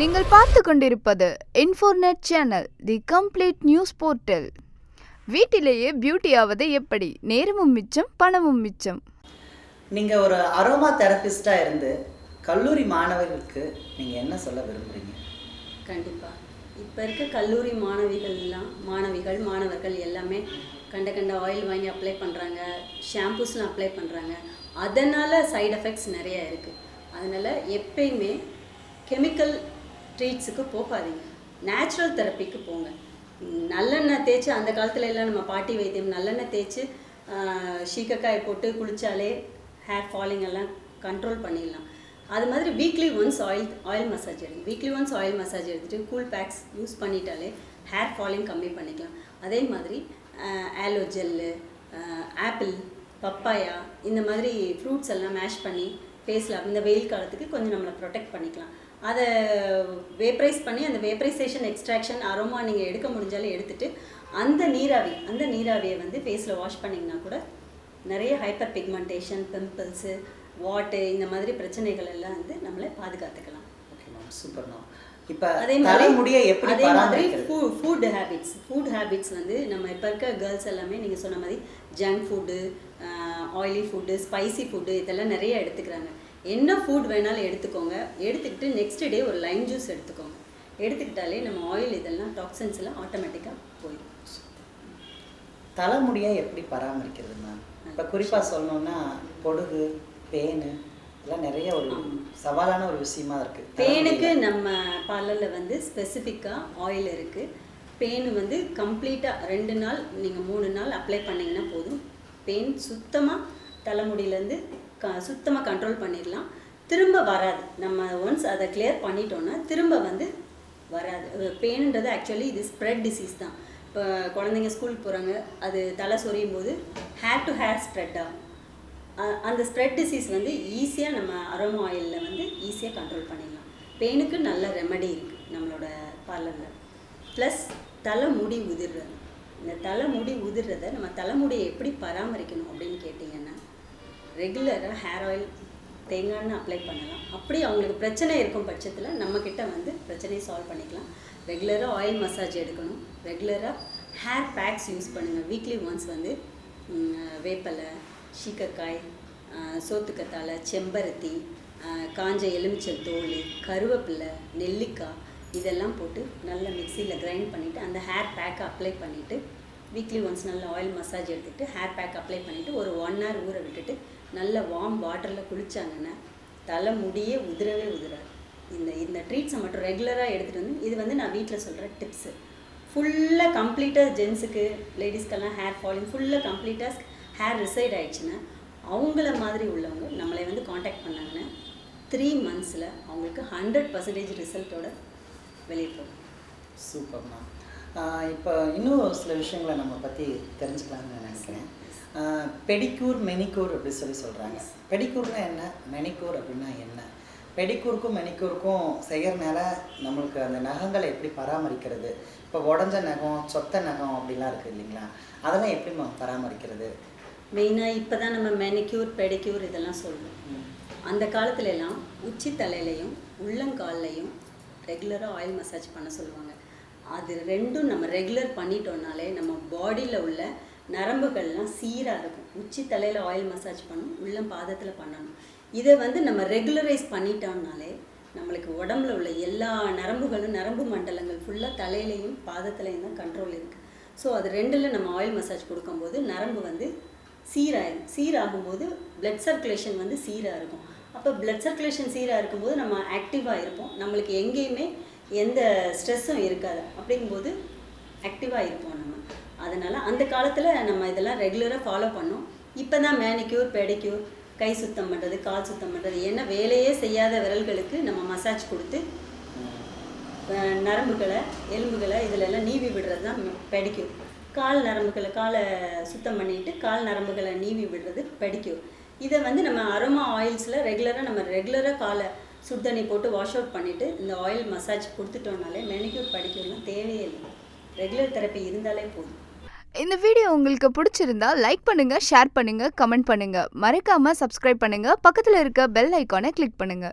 நீங்கள் பார்த்து கொண்டிருப்பது Infonet channel the complete news portal வீட்டிலேயே பியூட்டி ஆவது எப்படி? நேரமும் மிச்சம் பணமும் மிச்சம். நீங்கள் ஒரு அரோமா தெரபிஸ்டாக இருந்து கல்லூரி மாணவர்களுக்கு நீங்கள் என்ன சொல்ல விரும்புகிறீங்க கண்டிப்பாக இப்போ இருக்க கல்லூரி மாணவிகள்லாம் மாணவிகள் மாணவர்கள் எல்லாமே கண்ட கண்ட ஆயில் வாங்கி அப்ளை பண்ணுறாங்க ஷாம்பூஸ்லாம் அப்ளை பண்ணுறாங்க அதனால் சைடு எஃபெக்ட்ஸ் நிறைய இருக்குது அதனால் எப்பயுமே கெமிக்கல் ட்ரீட்ஸுக்கு போகாதீங்க. நேச்சுரல் தெரப்பிக்கு போங்க. நல்லெண்ணெய் தேய்ச்சி அந்த காலத்துல எல்லாம் நம்ம பாட்டி வைத்தியம் நல்லெண்ணெய் தேய்ச்சி சீக்கக்காய் போட்டு குளித்தாலே ஹேர் ஃபாலிங் எல்லாம் கண்ட்ரோல் பண்ணிடலாம். அது மாதிரி weekly once oil oil massage எடுங்க. வீக்லி ஒன்ஸ் ஆயில் மசாஜ் எடுத்துகிட்டு கூல் பேக்ஸ் யூஸ் பண்ணிட்டாலே ஹேர் ஃபாலிங் கம்மி பண்ணிக்கலாம். அதே மாதிரி ஆலோ ஜெல்லு ஆப்பிள் பப்பாயா இந்த மாதிரி ஃப்ரூட்ஸ் எல்லாம் மேஷ் பண்ணி ஃபேஸில் இந்த வெயில் காலத்துக்கு கொஞ்சம் நம்மளை ப்ரொடெக்ட் பண்ணிக்கலாம். அதை வேப்ரைஸ் பண்ணி அந்த வேப்ரைசேஷன் எக்ஸ்ட்ராக்ஷன் அரோமா நீங்கள் எடுக்க முடிஞ்சாலும் எடுத்துட்டு அந்த நீராவி அந்த நீராவியை வந்து ஃபேஸில் வாஷ் பண்ணிங்கன்னா கூட நிறைய ஹைப்பர் பிக்மெண்டேஷன் பிம்பிள்ஸு வாட்டு இந்த மாதிரி பிரச்சனைகள் எல்லாம் வந்து நம்மளை பாதுகாத்துக்கலாம். ஓகே மேம் சூப்பர் மேம் இப்போ அதே மாதிரி எப்படி அதே மாதிரி ஃபுட் ஹேபிட்ஸ் ஃபுட் ஹேபிட்ஸ் வந்து நம்ம இப்போ இருக்க கேர்ள்ஸ் எல்லாமே நீங்கள் சொன்ன மாதிரி junk food oily food spicy food இதெல்லாம் நிறைய எடுத்துக்கிறாங்க. என்ன ஃபுட் வேணாலும் எடுத்துக்கோங்க. எடுத்துக்கிட்டு நெக்ஸ்ட் டே ஒரு லைம் ஜூஸ் எடுத்துக்கோங்க. எடுத்துக்கிட்டாலே நம்ம ஆயில் இதெல்லாம் டாக்ஸன்ஸ் எல்லாம் ஆட்டோமேட்டிக்காக போயிடும். தலைமுடியை எப்படி பராமரிக்கிறது மேம் இப்போ குறிப்பாக சொல்லணும்னா பொடுகு பேனு இதெல்லாம் நிறைய ஒரு சவாலான ஒரு விஷயமா இருக்குது பேனுக்கு நம்ம பார்லரில் வந்து ஸ்பெசிஃபிக்காக ஆயில் இருக்குது பேன் வந்து கம்ப்ளீட்டாக ரெண்டு நாள் நீங்கள் மூணு நாள் அப்ளை பண்ணிங்கன்னா போதும். பெயின் சுத்தமாக தலைமுடியிலேருந்து க சுத்தமாக கண்ட்ரோல் பண்ணிடலாம். திரும்ப வராது. நம்ம ஒன்ஸ் அதை கிளியர் பண்ணிட்டோன்னா திரும்ப வந்து வராது. பெயின்ன்றது ஆக்சுவலி இது ஸ்ப்ரெட் டிசீஸ் தான். இப்போ குழந்தைங்க ஸ்கூலுக்கு போகிறாங்க அது தலை சொரியும் போது ஹேர் டு ஹேர் ஸ்ப்ரெட் ஆகும். அந்த ஸ்ப்ரெட் டிசீஸ் வந்து ஈஸியாக நம்ம அரோமோ ஆயிலில் வந்து ஈஸியாக கண்ட்ரோல் பண்ணிடலாம். பெயினுக்கு நல்ல ரெமடி இருக்குது நம்மளோட பார்லரில் ப்ளஸ் தலை முடி உதிர்றது. இந்த தலைமுடி உதிர்றதை நம்ம தலைமுடியை எப்படி பராமரிக்கணும் அப்படின்னு கேட்டிங்கன்னா ரெகுலராக ஹேர் ஆயில் தேங்காய் அப்ளை பண்ணலாம். அப்படி அவங்களுக்கு பிரச்சனை இருக்கும் பட்சத்தில் நம்மக்கிட்ட வந்து பிரச்சனையை சால்வ் பண்ணிக்கலாம். ரெகுலராக ஆயில் மசாஜ் எடுக்கணும். ரெகுலராக ஹேர் பேக்ஸ் யூஸ் பண்ணுங்கள் வீக்லி ஒன்ஸ் வந்து வேப்பலை சீக்கக்காய் சோத்துக்கத்தாழை செம்பருத்தி காஞ்ச எலுமிச்சல் தோல் கருவேப்பிலை நெல்லிக்காய் இதெல்லாம் போட்டு நல்லா மிக்சியில் கிரைண்ட் பண்ணிவிட்டு அந்த ஹேர் பேக்கை அப்ளை பண்ணிவிட்டு வீக்லி ஒன்ஸ் நல்ல ஆயில் மசாஜ் எடுத்துகிட்டு ஹேர் பேக் அப்ளை பண்ணிவிட்டு ஒரு ஒன் ஹவர் ஊற விட்டுட்டு நல்ல வார்ம் வாட்டரில் குளித்தாங்கன்னா தலை முடியே உதிரவே உதிராது. இந்த இந்த ட்ரீட்ஸை மட்டும் ரெகுலராக எடுத்துகிட்டு வந்து இது வந்து நான் வீட்டில் சொல்கிற டிப்ஸு ஃபுல்லாக கம்ப்ளீட்டாக ஜென்ஸுக்கு லேடிஸ்க்கெல்லாம் ஹேர் ஃபாலிங் ஃபுல்லாக கம்ப்ளீட்டாக ஹேர் ரிசைட் ஆகிடுச்சுன்னா அவங்கள மாதிரி உள்ளவங்க நம்மளை வந்து காண்டாக்ட் பண்ணாங்கன்னா த்ரீ மந்த்ஸில் அவங்களுக்கு ஹண்ட்ரட் பர்சன்டேஜ் ரிசல்ட்டோட வெளியே போகும் சூப்பர் மேம். இப்போ இன்னும் சில விஷயங்களை நம்ம பற்றி தெரிஞ்சுக்கலாம்னு நான் நினைக்கிறேன். பெடிக்கூர் மெனிக்கூர் அப்படி சொல்லி சொல்கிறாங்க பெடிக்கூர்னா என்ன? மெனிக்கூர் அப்படின்னா என்ன? பெடிக்கூருக்கும் மெனிக்கூருக்கும் செய்யறதுனால நம்மளுக்கு அந்த நகங்களை எப்படி பராமரிக்கிறது? இப்போ உடஞ்ச நகம் சொத்த நகம் அப்படிலாம் இருக்குது இல்லைங்களா? அதெல்லாம் எப்படி பராமரிக்கிறது? மெயினாக இப்போ தான் நம்ம மெனிக்யூர் பெடிக்யூர் இதெல்லாம் சொல்லுவோம் அந்த காலத்துல எல்லாம் உச்சி தலையிலையும் உள்ளங்கால்லையும் ரெகுலராக ஆயில் மசாஜ் பண்ண சொல்லுவாங்க. அது ரெண்டும் நம்ம ரெகுலர் பண்ணிட்டோம்னாலே நம்ம பாடியில் உள்ள நரம்புகள்லாம் சீராக இருக்கும். உச்சி தலையில் ஆயில் மசாஜ் பண்ணணும் உள்ளம் பாதத்தில் பண்ணணும். இதை வந்து நம்ம ரெகுலரைஸ் பண்ணிட்டோம்னாலே நம்மளுக்கு உடம்புல உள்ள எல்லா நரம்புகளும் நரம்பு மண்டலங்கள் ஃபுல்லாக தலையிலையும் பாதத்துலையும் தான் கண்ட்ரோல் இருக்குது ஸோ அது ரெண்டில் நம்ம ஆயில் மசாஜ் கொடுக்கும்போது நரம்பு வந்து சீராகும் சீராகும்போது பிளட் சர்க்குலேஷன் வந்து சீராக இருக்கும். அப்போ பிளட் சர்க்குலேஷன் சீராக இருக்கும்போது நம்ம ஆக்டிவாக இருப்போம். நம்மளுக்கு எங்கேயுமே எந்த ஸ்ட்ரெஸ்ஸும் இருக்காது. அப்படிங்கும்போது ஆக்டிவாக இருப்போம் நம்ம. அதனால் அந்த காலத்தில் நம்ம இதெல்லாம் ரெகுலராக ஃபாலோ பண்ணோம். இப்போ தான் மேனிக்யூர் பெடிக்யூர் கை சுத்தம் பண்ணுறது கால் சுத்தம் பண்ணுறது என்ன வேலையே செய்யாத விரல்களுக்கு நம்ம மசாஜ் கொடுத்து நரம்புகளை எலும்புகளை இதிலெல்லாம் நீவி விடுறது தான் பெடிக்யூர் கால் நரம்புகளை காலை சுத்தம் பண்ணிட்டு கால் நரம்புகளை நீவி விடுறது பெடிக்யூர் இதை வந்து நம்ம அரோமா ஆயில்ஸில் ரெகுலராக நம்ம ரெகுலராக காலை சுடு தண்ணி போட்டு வாஷ் அவுட் பண்ணிவிட்டு இந்த ஆயில் மசாஜ் கொடுத்துட்டோம்னாலே மெனிக்யூர் படிக்கிறதுலாம் தேவையே இல்லை. ரெகுலர் தெரப்பி இருந்தாலே போதும். இந்த வீடியோ உங்களுக்கு பிடிச்சிருந்தா லைக் பண்ணுங்க ஷேர் பண்ணுங்க கமெண்ட் பண்ணுங்க. மறக்காம சப்ஸ்கிரைப் பண்ணுங்க. பக்கத்தில் இருக்க பெல் ஐக்கானை கிளிக் பண்ணுங்க.